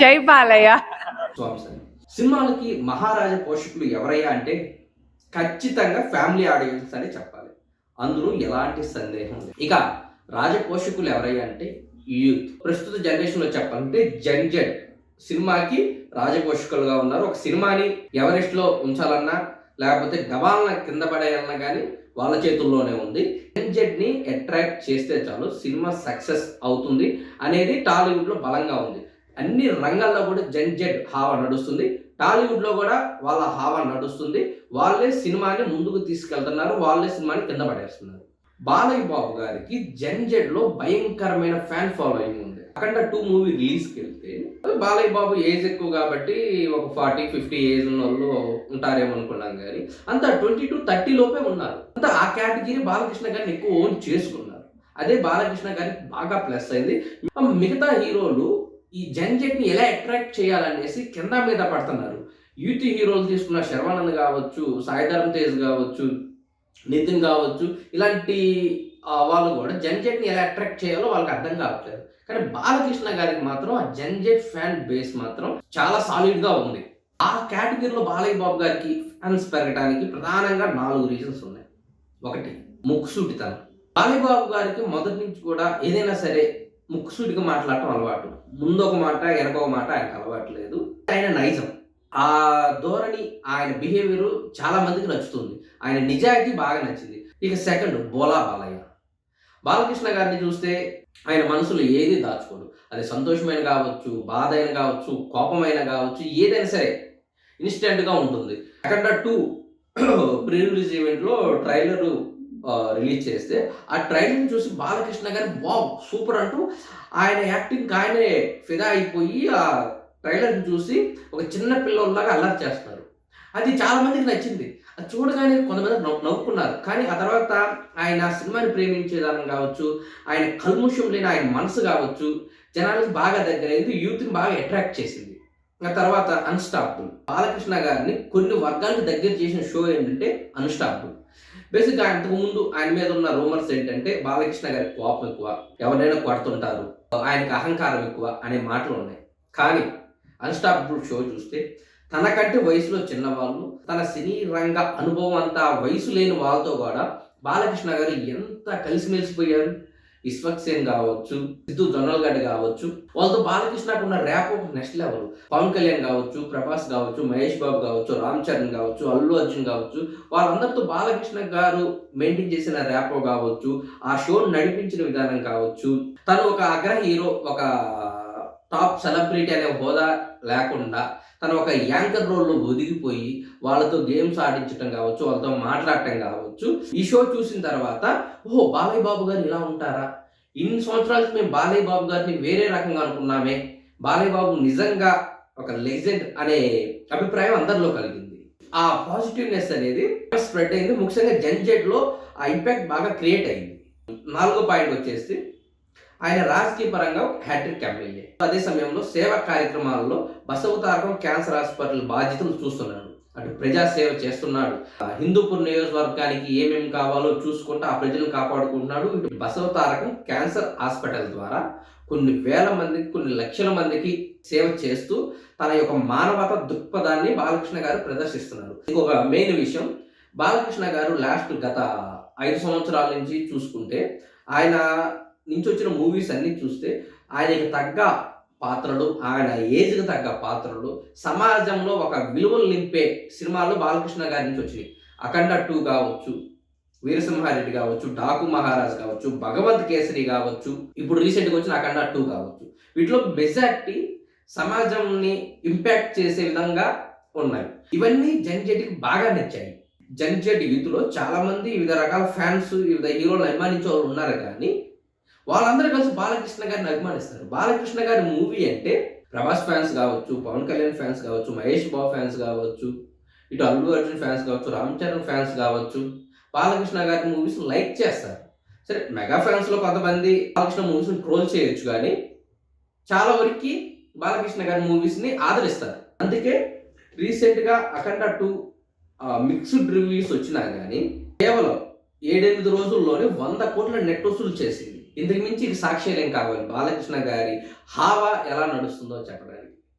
జై బాలయ్య. సినిమాలకి మహారాజా పోషకులు ఎవరయ్యా అంటే ఖచ్చితంగా ఫ్యామిలీ ఆడియన్స్ అని చెప్పాలి. అందులో ఎలాంటి సందేహం లేదు. ఇక రాజ పోషకులు ఎవరయ్యా అంటే యూత్. ప్రస్తుత జనరేషన్లో చెప్పాలంటే జంజెడ్ సినిమాకి రాజపోషకులుగా ఉన్నారు. ఒక సినిమాని ఎవరెస్ట్లో ఉంచాలన్నా లేకపోతే గవాలన కింద పడేయాలన్నా కానీ వాళ్ళ చేతుల్లోనే ఉంది. జంజెడ్ని అట్రాక్ట్ చేస్తే చాలు సినిమా సక్సెస్ అవుతుంది అనేది టాలీవుడ్లో బలంగా ఉంది. అన్ని రంగాల్లో కూడా జంజెడ్ హావా నడుస్తుంది. టాలీవుడ్లో కూడా వాళ్ళ హావా నడుస్తుంది. వాళ్ళే సినిమాని ముందుకు తీసుకెళ్తున్నారు. వాళ్ళే సినిమాని కింద పడేస్తున్నారు. బాలయ్య బాబు గారికి జంజెడ్లో భయంకరమైన ఫ్యాన్ ఫాలోయింగ్ ఉంది. అక్కడ టూ మూవీ రిలీజ్కి వెళ్తే బాలయ్య బాబు ఏజ్ ఎక్కువ కాబట్టి ఒక ఫార్టీ ఫిఫ్టీ ఏజ్ ఉన్న వాళ్ళు ఉంటారేమో అనుకున్నాం కానీ అంతా ట్వంటీ టు థర్టీ లోపే ఉన్నారు. అంత ఆ కేటగిరీ బాలకృష్ణ గారిని ఎక్కువ ఓన్ చేసుకున్నారు. అదే బాలకృష్ణ గారికి బాగా ప్లస్ అయింది. మిగతా హీరోలు ఈ జెట్ని ఎలా అట్రాక్ట్ చేయాలనేసి కింద మీద పడుతున్నారు. యూత్ హీరోలు తీసుకున్న శర్వానంద్ కావచ్చు సాయిధరం తేజ్ కావచ్చు నితిన్ కావచ్చు ఇలాంటి వాళ్ళు కూడా జెట్ని ఎలా అట్రాక్ట్ చేయాలో వాళ్ళకి అర్థం కావట్లేదు. కానీ బాలకృష్ణ గారికి మాత్రం ఆ జెట్ ఫ్యాన్ బేస్ మాత్రం చాలా సాలిడ్గా ఉంది. ఆ కేటగిరీలో బాలయ్య బాబు గారికి ఫ్యాన్స్ పెరగడానికి ప్రధానంగా నాలుగు రీజన్స్ ఉన్నాయి. ఒకటి ముక్కుసూటితనం బాలయ్య బాబు గారికి మొదటి నుంచి కూడా ఏదైనా సరే ముక్కుసూటిగా మాట్లాడటం అలవాటు. ముందు ఒక మాట వెనక ఒక మాట ఆయనకు అలవాటు లేదు. ఆయన నైజం. ఆ ధోరణి ఆయన బిహేవియర్ చాలా మందికి నచ్చుతుంది. ఆయన నిజాయితీ బాగా నచ్చింది. ఇక సెకండ్ బోలా బాలయ్య. బాలకృష్ణ గారిని చూస్తే ఆయన మనసులో ఏది దాచుకోడు. అది సంతోషమైన కావచ్చు బాధ అయిన కావచ్చు కోపమైన కావచ్చు ఏదైనా సరే ఇన్స్టెంట్గా ఉంటుంది. అక్కడ టూ ప్రీ రిలీజ్ ఈవెంట్లో ట్రైలరు రిలీజ్ చేస్తే ఆ ట్రైలర్ చూసి బాలకృష్ణ గారు వావ్ సూపర్ అంటూ ఆయన యాక్టింగ్ ఆయనే ఫిదా అయిపోయి ఆ ట్రైలర్ని చూసి ఒక చిన్న పిల్లల్లాగా అల్లరి చేస్తున్నారు. అది చాలా మందికి నచ్చింది. అది చూడగానే కొంతమంది నవ్వు నవ్వుకున్నారు. కానీ ఆ తర్వాత ఆయన ఆ సినిమాని ప్రేమించే విధానం కావచ్చు ఆయన కల్ముషం లేని ఆయన మనసు కావచ్చు జనాలకు బాగా దగ్గరైంది యూత్ని బాగా అట్రాక్ట్ చేసింది. ఆ తర్వాత అన్స్టాపుల్ బాలకృష్ణ గారిని కొన్ని వర్గాలకు దగ్గర చేసిన షో ఏంటంటే అన్స్టాపుల్ బేసిక్గా అంతకు ముందు ఆయన మీద ఉన్న రూమర్స్ ఏంటంటే బాలకృష్ణ గారి కోపం ఎక్కువ ఎవరైనా కొడుతుంటారు ఆయనకు అహంకారం ఎక్కువ అనే మాటలు ఉన్నాయి. కానీ అన్స్టాపబుల్ షో చూస్తే తనకంటే వయసులో చిన్నవాళ్ళు తన సినీ రంగ అనుభవం అంతా వయసు లేని వాళ్ళతో కూడా బాలకృష్ణ గారు ఎంత కలిసిమెలిసిపోయారు ఇస్వక్ సేన్ కావచ్చు సిద్ధు జొన్నలగడ్డ కావచ్చు వాళ్ళతో బాలకృష్ణకు ఉన్న rap next level Pawan Kalyan కావచ్చు ప్రభాస్ కావచ్చు మహేష్ బాబు కావచ్చు రామ్ చరణ్ కావచ్చు అల్లు అర్జున్ కావచ్చు వాళ్ళందరితో బాలకృష్ణ గారు మెయింటైన్ చేసిన ర్యాపో కావచ్చు ఆ షో నడిపించిన విధానం కావచ్చు. తను ఒక అగ్ర హీరో ఒక టాప్ సెలబ్రిటీ అనే హోదా లేకుండా తను ఒక యాంకర్ రోల్లో ఒదిగిపోయి వాళ్ళతో గేమ్స్ ఆడించడం కావచ్చు వాళ్ళతో మాట్లాడటం కావచ్చు. ఈ షో చూసిన తర్వాత ఓహో బాలయ్య బాబు గారు ఇలా ఉంటారా? ఇన్ని సంవత్సరాలకి మేము బాలయ్య బాబు గారిని వేరే రకంగా అనుకున్నామే. బాలయ్య బాబు నిజంగా ఒక లెజెండ్ అనే అభిప్రాయం అందరిలో కలిగింది. ఆ పాజిటివ్నెస్ అనేది స్ప్రెడ్ అయింది. ముఖ్యంగా జంజెట్లో ఆ ఇంపాక్ట్ బాగా క్రియేట్ అయింది. నాలుగో పాయింట్ వచ్చేసి ఆయన రాజకీయ పరంగా హ్యాట్రిక్ ఎమ్మెల్యే. అదే సమయంలో సేవా కార్యక్రమాల్లో బసవతారకం క్యాన్సర్ హాస్పిటల్ బాధ్యతలు చూస్తున్నాడు. అటు ప్రజా సేవ చేస్తున్నాడు. ఆ హిందూపూర్ నియోజకవర్గానికి ఏమేమి కావాలో చూసుకుంటూ ఆ ప్రజలను కాపాడుకుంటున్నాడు. ఇటు బసవతారకం క్యాన్సర్ హాస్పిటల్ ద్వారా కొన్ని వేల మందికి కొన్ని లక్షల మందికి సేవ చేస్తూ తన యొక్క మానవత దృక్పథాన్ని బాలకృష్ణ గారు ప్రదర్శిస్తున్నారు. ఇంకొక మెయిన్ విషయం బాలకృష్ణ గారు లాస్ట్ గత ఐదు సంవత్సరాల నుంచి చూసుకుంటే ఆయన నుంచి వచ్చిన మూవీస్ అన్నీ చూస్తే ఆయనకి తగ్గ పాత్రలు ఆయన ఏజ్కి తగ్గ పాత్రలు సమాజంలో ఒక విలువలు నింపే సినిమాలు బాలకృష్ణ గారి నుంచి వచ్చినాయి. అఖండ టూ కావచ్చు వీరసింహారెడ్డి కావచ్చు డాకు మహారాజ్ కావచ్చు భగవంత్ కేసరి కావచ్చు ఇప్పుడు రీసెంట్గా వచ్చిన అఖండ టూ కావచ్చు. వీటిలో మెజార్టీ సమాజంని ఇంపాక్ట్ చేసే విధంగా ఉన్నాయి. ఇవన్నీ జంజెట్కి బాగా నచ్చాయి. జంజటి యూత్లో చాలామంది వివిధ రకాల ఫ్యాన్స్ వివిధ హీరోలు అభిమానించే వాళ్ళు ఉన్నారు కానీ వాళ్ళందరూ కలిసి బాలకృష్ణ గారిని అభిమానిస్తారు. బాలకృష్ణ గారి మూవీ అంటే ప్రభాస్ ఫ్యాన్స్ కావచ్చు పవన్ కళ్యాణ్ ఫ్యాన్స్ కావచ్చు మహేష్ బాబు ఫ్యాన్స్ కావచ్చు ఇటు అల్లు అర్జున్ ఫ్యాన్స్ కావచ్చు రామ్ చరణ్ ఫ్యాన్స్ కావచ్చు బాలకృష్ణ గారి మూవీస్ లైక్ చేస్తారు. సరే మెగా ఫ్యాన్స్లో కొంతమంది బాలకృష్ణ మూవీస్ని ట్రోల్ చేయొచ్చు కానీ చాలా వరకు బాలకృష్ణ గారి మూవీస్ని ఆదరిస్తారు. అందుకే రీసెంట్గా అఖండ టూ మిక్స్డ్ రివ్యూస్ వచ్చినా కానీ కేవలం ఏడెనిమిది రోజుల్లోనే వంద కోట్ల నెట్ వసూలు చేసింది. ఇంతకు మించి సాక్ష్యాలు ఏం కావాలి? బాలకృష్ణ గారి హావా ఎలా నడుస్తుందో చెప్పడానికి.